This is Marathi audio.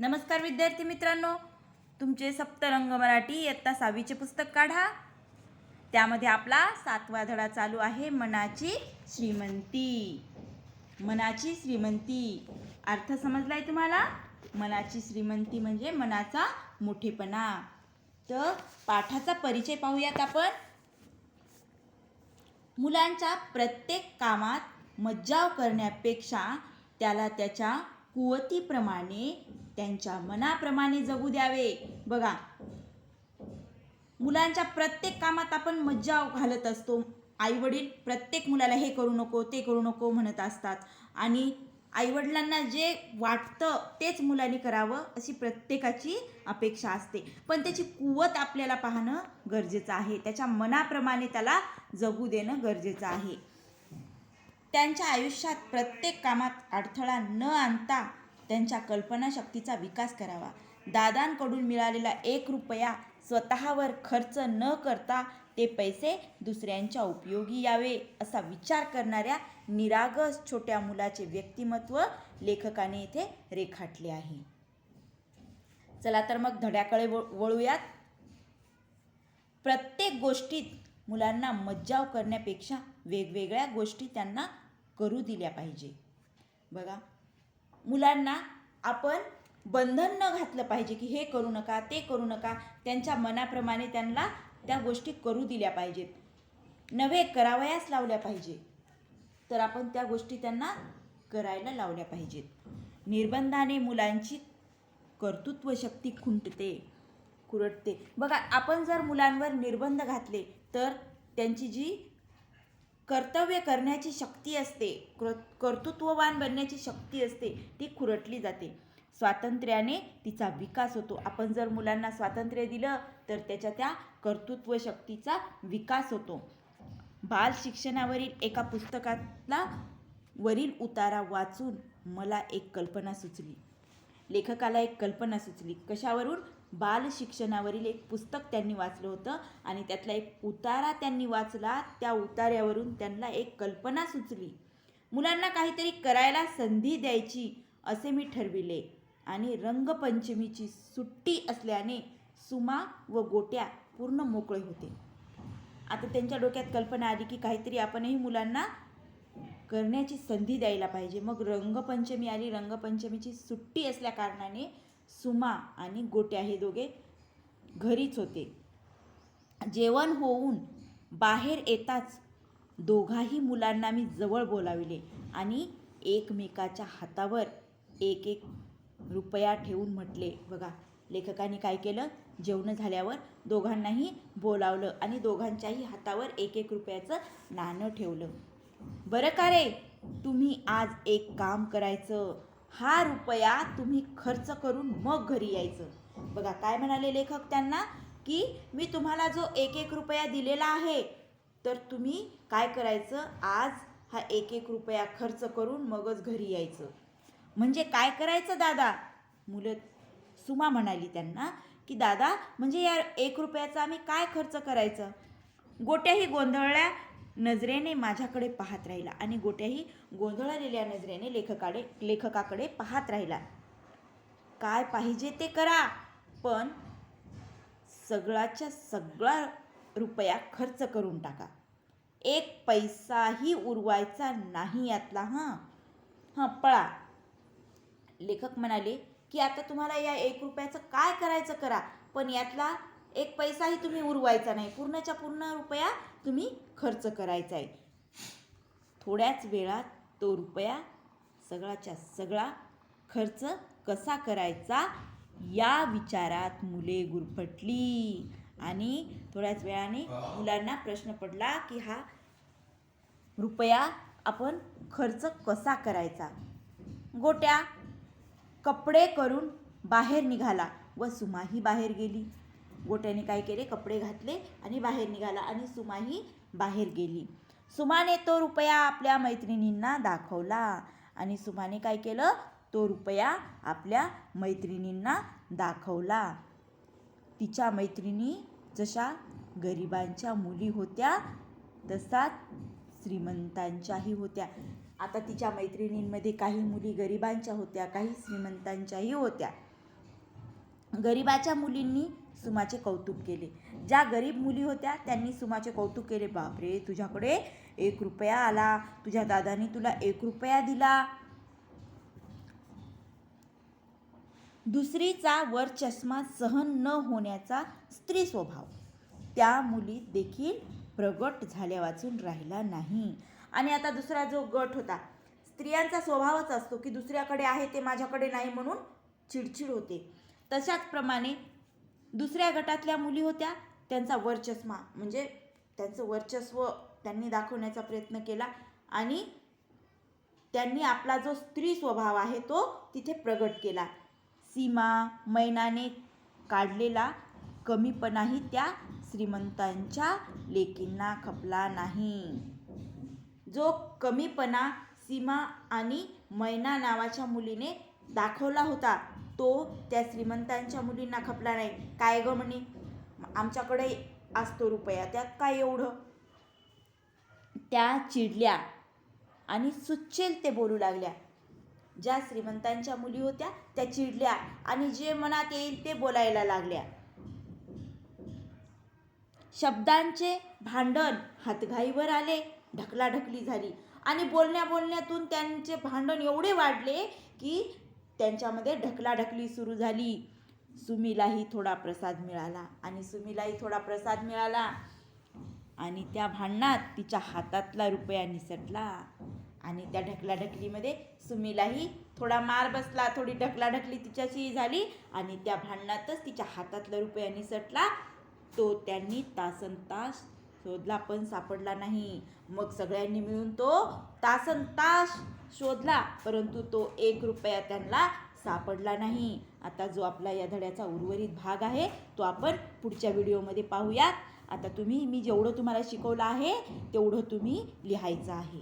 नमस्कार विद्यार्थी मित्रांनो तुमचे सप्तरंग मराठी इयत्ता सहावीचे पुस्तक काढा. त्यामध्ये आपला सातवा धडा चालू आहे मनाची श्रीमंती. मनाची श्रीमंती. अर्थ समजला आहे तुम्हाला? मनाची श्रीमंती म्हणजे मनाचा मोठेपणा. तर पाठाचा परिचय पाहूयात आपण. मुलांच्या प्रत्येक कामात मज्जाव करण्यापेक्षा त्याला त्याच्या कुवतीप्रमाणे त्यांच्या मनाप्रमाणे जगू द्यावे. बघा मुलांच्या प्रत्येक कामात आपण मज्जा घालत असतो. आईवडील प्रत्येक मुलाला हे करू नको ते करू नको म्हणत असतात. आणि आईवडिलांना जे वाटतं तेच मुलांनी करावं अशी प्रत्येकाची अपेक्षा असते. पण त्याची कुवत आपल्याला पाहणं गरजेचं आहे. त्याच्या मनाप्रमाणे त्याला जगू देणं गरजेचं आहे. त्यांच्या आयुष्यात प्रत्येक कामात अडथळा न आणता त्यांच्या कल्पनाशक्तीचा विकास करावा. दादांकडून मिळालेला एक रुपया स्वतःवर खर्च न करता ते पैसे दुसऱ्यांच्या उपयोगी यावे असा विचार करणाऱ्या निरागस छोट्या मुलाचे व्यक्तिमत्व लेखकाने इथे रेखाटले आहे. चला तर मग धड्याकडे वळूयात. प्रत्येक गोष्टीत मुलांना मज्जाव करण्यापेक्षा वेगवेगळ्या गोष्टी त्यांना करू दिल्या पाहिजे. बघा मुलांना आपण बंधन न घातलं पाहिजे की हे करू नका ते करू नका त्यांच्या मनाप्रमाणे त्यांना त्या गोष्टी करू दिल्या पाहिजेत. नव्हे करावयास लावल्या पाहिजे. तर आपण त्या गोष्टी त्यांना करायला लावल्या पाहिजेत. निर्बंधाने मुलांची कर्तृत्व शक्ती खुंटते कुरटते. बघा आपण जर मुलांवर निर्बंध घातले तर त्यांची जी कर्तव्य करण्याची शक्ती असते. क्र कर्तृत्ववान बनण्याची शक्ती असते. ती खुरटली जाते. स्वातंत्र्याने तिचा विकास होतो. आपण जर मुलांना स्वातंत्र्य दिलं तर त्याच्या त्या कर्तृत्व शक्तीचा विकास होतो. बाल शिक्षणावरील एका पुस्तकातला वरील उतारा वाचून मला एक कल्पना सुचली. लेखकाला एक कल्पना सुचली. कशावरून? बाल शिक्षणावरील एक पुस्तक त्यांनी वाचलं होतं आणि त्यातला एक उतारा त्यांनी वाचला. त्या उतार्यावरून त्यांना एक कल्पना सुचली. मुलांना काहीतरी करायला संधी द्यायची असे मी ठरविले आणि रंगपंचमीची सुट्टी असल्याने सुमा व गोट्या पूर्ण मोकळे होते. आता त्यांच्या डोक्यात कल्पना आली की काहीतरी आपणही मुलांना करण्याची संधी द्यायला पाहिजे. मग रंगपंचमी आली रंगपंचमीची सुट्टी असल्या कारणाने सुमा आणि गोट्या हे दोघे घरीच होते. जेवण होऊन बाहेर येताच दोघाही मुलांना मी जवळ बोलाविले आणि एकमेकाच्या हातावर एक एक रुपया ठेवून म्हटले बघा लेखकाने काय केलं? जेवण झाल्यावर दोघांनाही बोलावलं आणि दोघांच्याही हातावर एक एक रुपयाचं नाणं ठेवलं. बरं का रे? तुम्ही आज एक काम करायचं. हा रुपया तुम्ही खर्च करून मग घरी यायचं. बघा काय म्हणाले लेखक त्यांना? की मी तुम्हाला जो एक एक रुपया दिलेला आहे तर तुम्ही काय करायचं? आज हा एक एक रुपया खर्च करून मगच घरी यायचं. म्हणजे काय करायचं दादा? मुलं सुमा म्हणाली त्यांना की दादा म्हणजे या एक रुपयाचा आम्ही काय खर्च करायचं? गोट्याही गोंधळल्या नजरेने माझ्याकडे पाहत राहिला आणि गोट्याही गोंधळलेल्या नजरेने लेखकाकडे लेखकाकडे पाहत राहिला. काय पाहिजे ते करा पण सगळाच्या सगळा रुपया खर्च करून टाका. एक पैसाही उरवायचा नाही यातला हां? हां पळा. लेखक म्हणाले की आता तुम्हाला या एक रुपयाचं काय करायचं करा पण यातला एक पैसाही तुम्ही उरवायचा नाही. पूर्णच्या पूर्ण रुपया तुम्ही खर्च करायचा आहे. थोड्याच वेळात तो रुपया सगळाच्या सगळा खर्च कसा करायचा या विचारात मुले गुरफटली. आणि थोड्याच वेळाने मुलांना प्रश्न पडला की हा रुपया आपण खर्च कसा करायचा? गोट्या कपडे करून बाहेर निघाला व सुमाही बाहेर गेली. गोट्याने काय केले? कपडे घातले आणि बाहेर निघाला आणि सुमाही बाहेर गेली. सुमाने तो रुपया आपल्या मैत्रिणींना दाखवला आणि सुमाने काय केलं? तो रुपया आपल्या मैत्रिणींना दाखवला. तिच्या मैत्रिणी जशा गरिबांच्या मुली होत्या तसाच श्रीमंतांच्याही होत्या. आता तिच्या मैत्रिणींमध्ये काही मुली गरिबांच्या होत्या काही श्रीमंतांच्याही होत्या. गरिबाच्या मुलींनी सुमाचे कौतुक केले. ज्या गरीब मुली होत्या त्यांनी सुमाचे कौतुक केले. बापरे तुझ्याकडे एक रुपया आला. तुझ्या दादानी तुला एक रुपया दिला. दुसरीचा वर चष्मा सहन न होण्याचा स्त्री स्वभाव. त्या मुली देखील प्रगट झाल्या वाचून राहिला नाही. आणि आता दुसरा जो गट होता स्त्रियांचा स्वभावच असतो की दुसऱ्याकडे आहे ते माझ्याकडे नाही म्हणून चिडचिड होते. तशाच प्रमाणे दुसऱ्या गटातल्या मुली होत्या त्यांचा वर्चस्मा म्हणजे त्यांचं वर्चस्व त्यांनी दाखवण्याचा प्रयत्न केला आणि त्यांनी आपला जो स्त्री स्वभाव आहे तो तिथे प्रगट केला. सीमा मैनाने काढलेला कमीपणाही त्या श्रीमंतांच्या लेकींना खपला नाही. जो कमीपणा सीमा आणि मैना नावाच्या मुलीने दाखवला होता तो त्या श्रीमंतांच्या मुलींना खपला नाही. काय ग म्हणे? आमच्याकडे असतो रुपया त्यात काय एवढं? त्या चिडल्या आणि सुच्चेल ते बोलू लागल्या. ज्या श्रीमंतांच्या मुली होत्या त्या चिडल्या आणि जे मनात येईल ते बोलायला लागल्या. शब्दांचे भांडण हातघाईवर आले ढकलाढकली झाली आणि बोलण्या बोलण्यातून त्यांचे भांडण एवढे वाढले की त्यांच्यामध्ये ढकलाढकली सुरू झाली. सुमीलाही थोडा प्रसाद मिळाला आणि सुमीलाही थोडा प्रसाद मिळाला आणि त्या भांडणात तिच्या हातातला रुपया निसटला आणि त्या ढकलाढकलीमध्ये सुमीलाही थोडा मार बसला थोडी ढकलाढकली तिच्याशी झाली आणि त्या भांडणातच तिच्या हातातला रुपया निसटला. तो त्यांनी तासन तास शोधला पण सापडला नाही. मग सगळ्यांनी मिळून तो तासन तास शोधला परंतु तो एक रुपया त्यांना सापडला नाही. आता जो आपला या धड्याचा उर्वरित भाग आहे तो आपण पुढच्या व्हिडिओमध्ये पाहूयात. आता तुम्ही मी जेवढं तुम्हाला शिकवलं आहे तेवढं तुम्ही लिहायचं आहे.